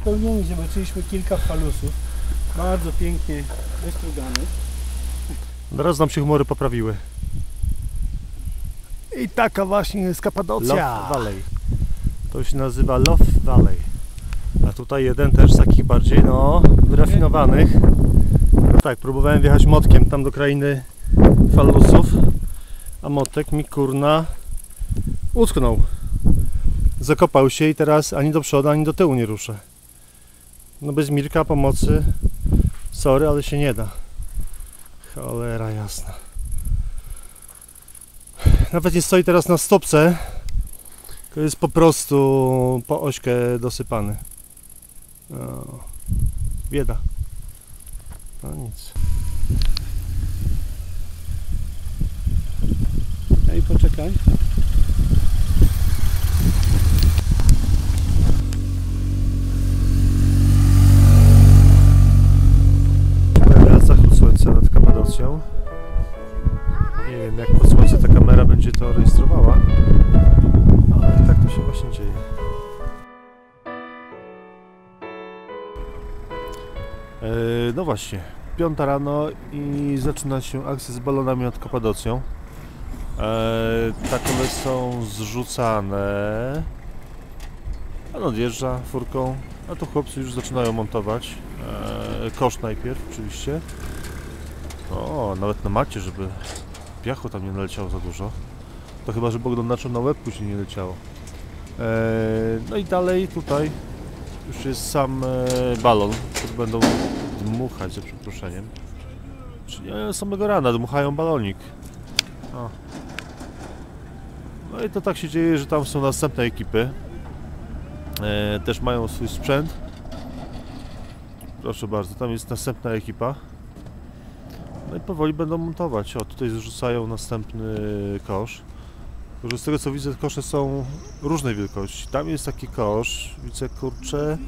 Spełnieni zobaczyliśmy kilka falusów. Bardzo pięknie wystruganych. Teraz nam się humory poprawiły. I taka właśnie jest Kapadocja. Love Valley. To się nazywa Love Valley. A tutaj jeden też z takich bardziej, no, wyrafinowanych. No tak, próbowałem wjechać motkiem tam do krainy falusów, a motek mi kurna utknął. Zakopał się i teraz ani do przodu, ani do tyłu nie ruszę. No bez Mirka pomocy, sorry, ale się nie da. Cholera jasna. Nawet nie stoi teraz na stopce, tylko jest po prostu po ośkę dosypany. O, bieda. No nic. Ej, poczekaj. No właśnie, piąta rano i zaczyna się akcja z balonami nad Kapadocją. E, tak one są zrzucane. Pan odjeżdża furką, a tu chłopcy już zaczynają montować. E, kosz najpierw oczywiście. O, nawet na macie, żeby piachu tam nie naleciało za dużo. To chyba, że Bogdan na łeb później nie leciało. E, no i dalej tutaj już jest sam e, balon, który będą dmuchać za przeproszeniem. Czyli samego rana dmuchają balonik. O. No i to tak się dzieje, że tam są następne ekipy. E, też mają swój sprzęt. Proszę bardzo, tam jest następna ekipa. No i powoli będą montować. O, tutaj zrzucają następny kosz. Tylko, że z tego co widzę, kosze są różnej wielkości. Tam jest taki kosz, widzę kurczę,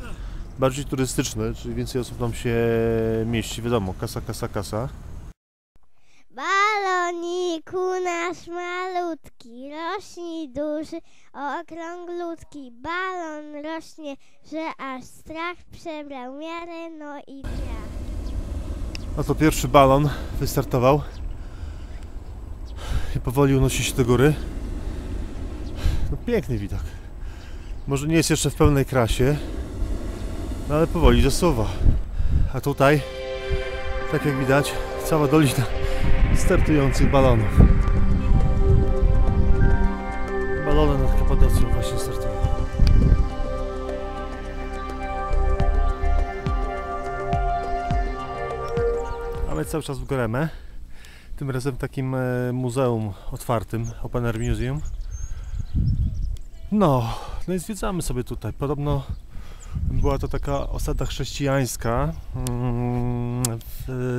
bardziej turystyczny, czyli więcej osób tam się mieści. Wiadomo, kasa, kasa, kasa. Baloniku nasz malutki, rośnie duży, okrąglutki. Balon rośnie, że aż strach przebrał miarę, no i wiatr. No to pierwszy balon wystartował. I powoli unosi się do góry. No piękny widok. Może nie jest jeszcze w pełnej krasie, no ale powoli zasuwa. A tutaj, tak jak widać, cała dolina startujących balonów. Balony nad Kapadocją właśnie startują. Ale cały czas w Goremę. Tym razem w takim e, muzeum otwartym, Open Air Museum. No, no i zwiedzamy sobie tutaj. Podobno była to taka osada chrześcijańska mm,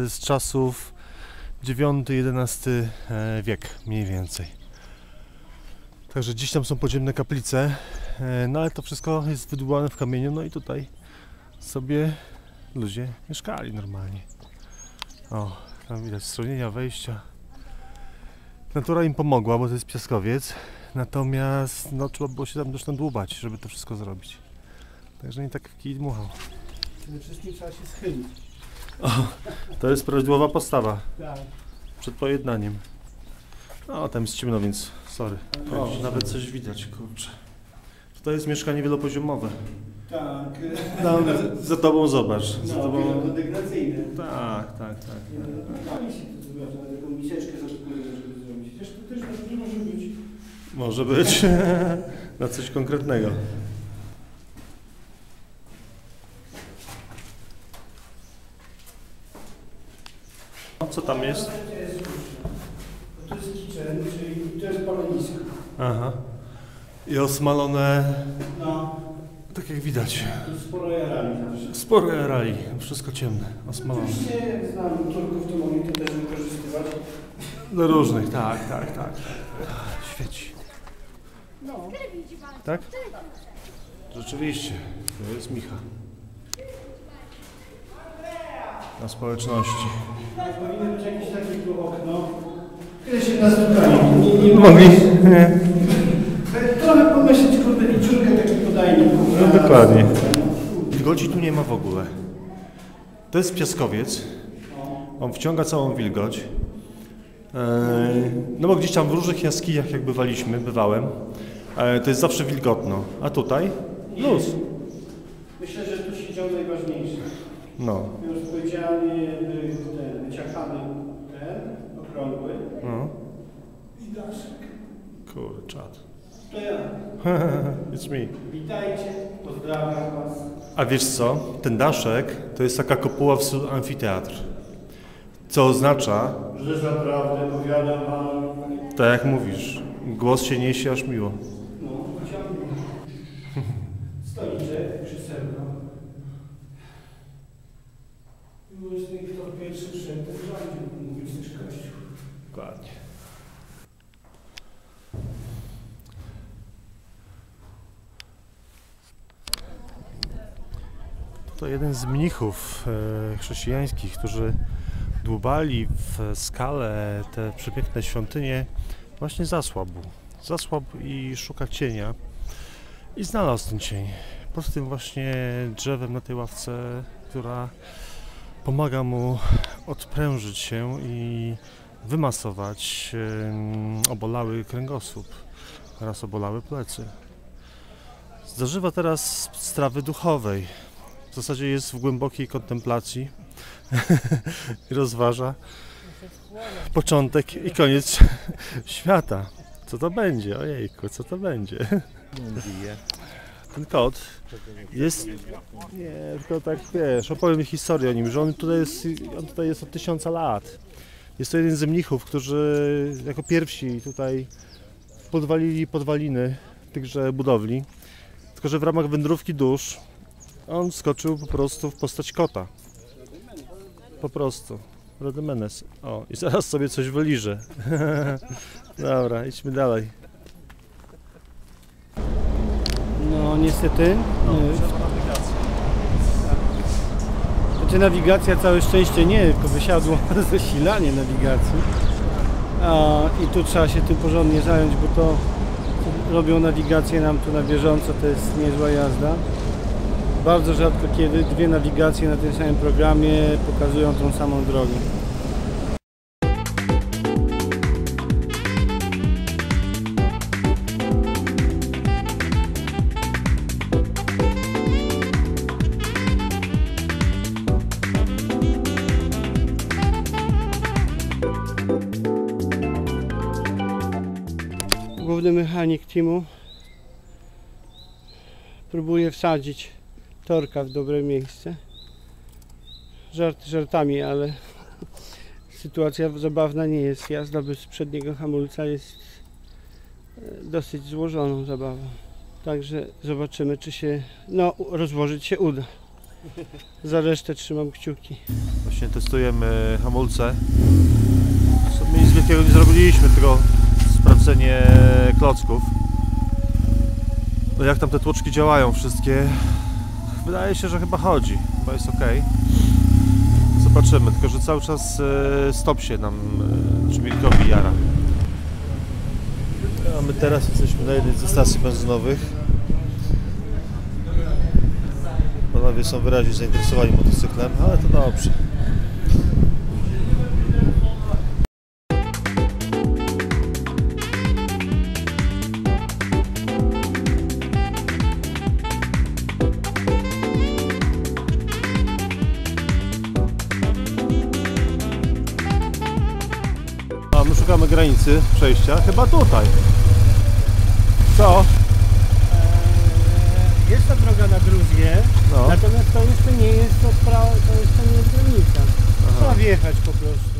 z czasów IX-XI e, wiek mniej więcej. Także dziś tam są podziemne kaplice, e, no ale to wszystko jest wydłubane w kamieniu, no i tutaj sobie ludzie mieszkali normalnie. O, tam widać stronienia wejścia. Natura im pomogła, bo to jest piaskowiec. Natomiast no, trzeba było się tam też dłubać, żeby to wszystko zrobić. Także nie tak w kij dmuchał. Przede wszystkim trzeba się schylić. To jest prawidłowa postawa Tak. przed pojednaniem. No, tam jest ciemno, więc sorry. O, nawet coś widać, kurczę. Tutaj jest mieszkanie wielopoziomowe. Tak. Tam, za tobą zobacz. Za No, tobą... wielkodegnacyjne. Tak, tak, tak. Fajnie się to zrobiła, na taką miseczkę zakupuję, żeby zrobić. Chociaż to też tak nie może być. Może być na coś konkretnego. No, co tam jest? To jest kitchen, czyli to jest palenisko. Aha. I osmalone, No, tak jak widać. sporo jarali. Sporo jarali, wszystko ciemne, osmalone. Oczywiście, jak znam Turków, to mogli to też wykorzystywać. Do różnych, tak, tak, tak. Świeci. No. Tak? Rzeczywiście, to jest Micha. Na społeczności. Powinno być jakieś takie tu okno. Tyle się nastukali. Nie, nie Mogli? Nie. Trochę pomyśleć, kurde, i dziurkę taki podajnik. No dokładnie. Wilgoci tu nie ma w ogóle. To jest piaskowiec. On wciąga całą wilgoć. Eee, No bo gdzieś tam w różnych jaskiniach jak bywaliśmy, bywałem, e, to jest zawsze wilgotno. A tutaj? Luz. Myślę, że tu się działo najważniejsze. No. Już powiedziałem, y, ten wyciachany ten, okrągły no. i daszek. Kurczat. To ja. It's me. Witajcie, pozdrawiam Was. A wiesz co? Ten daszek to jest taka kopuła w amfiteatr. Co oznacza, Że zaprawdę powiadam Wam, tak jak mówisz, głos się niesie aż miło. no, chciałbym. Stoliczek, krzesełko. I właśnie kto pierwszy wszedł, ten rządził, mówić też Kościół. Dokładnie. To jeden z mnichów e, chrześcijańskich, którzy dłubali w skalę te przepiękne świątynie, właśnie zasłabł. Zasłabł i szuka cienia. I znalazł ten cień. Pod tym właśnie drzewem na tej ławce, która pomaga mu odprężyć się i wymasować obolały kręgosłup oraz obolałe plecy. Zażywa teraz strawy duchowej. W zasadzie jest w głębokiej kontemplacji i rozważa początek i koniec świata. Co to będzie? Ojejku, co to będzie? Ten kot jest... Nie, tylko tak wiesz, opowiem historię o nim, że on tutaj jest, on tutaj jest od tysiąca lat. Jest to jeden z mnichów, którzy jako pierwsi tutaj podwalili podwaliny tychże budowli. Tylko, że w ramach wędrówki dusz on skoczył po prostu w postać kota. Po prostu. Rodemenes. O, i zaraz sobie coś wyliżę. Dobra, idźmy dalej. No niestety. Znaczy nawigacja całe szczęście nie, tylko wysiadło zasilanie nawigacji. A, I tu trzeba się tym porządnie zająć, bo to robią nawigację nam tu na bieżąco, to jest niezła jazda. Bardzo rzadko kiedy dwie nawigacje na tym samym programie pokazują tą samą drogę. Główny mechanik teamu próbuje wsadzić torka w dobre miejsce. Żarty żartami, ale sytuacja zabawna nie jest. Jazda bez przedniego hamulca jest e, dosyć złożoną zabawą. Także zobaczymy, czy się no, rozłożyć się uda. Za resztę trzymam kciuki. Właśnie testujemy hamulce. W sumie nic wielkiego nie zrobiliśmy, tylko sprawdzenie klocków. No jak tam te tłoczki działają wszystkie? Wydaje się, że chyba chodzi. Chyba jest ok. Zobaczymy, tylko że cały czas e, stop się nam e, czmilkowi jara. A my teraz jesteśmy na jednej ze stacji benzynowych. Panowie są wyraźnie zainteresowani motocyklem, ale to dobrze. Granicy przejścia, chyba tutaj. Co? Jest ta droga na Gruzję, No. natomiast to jeszcze nie jest to, pra- to jeszcze nie jest granica. Trzeba wjechać po prostu.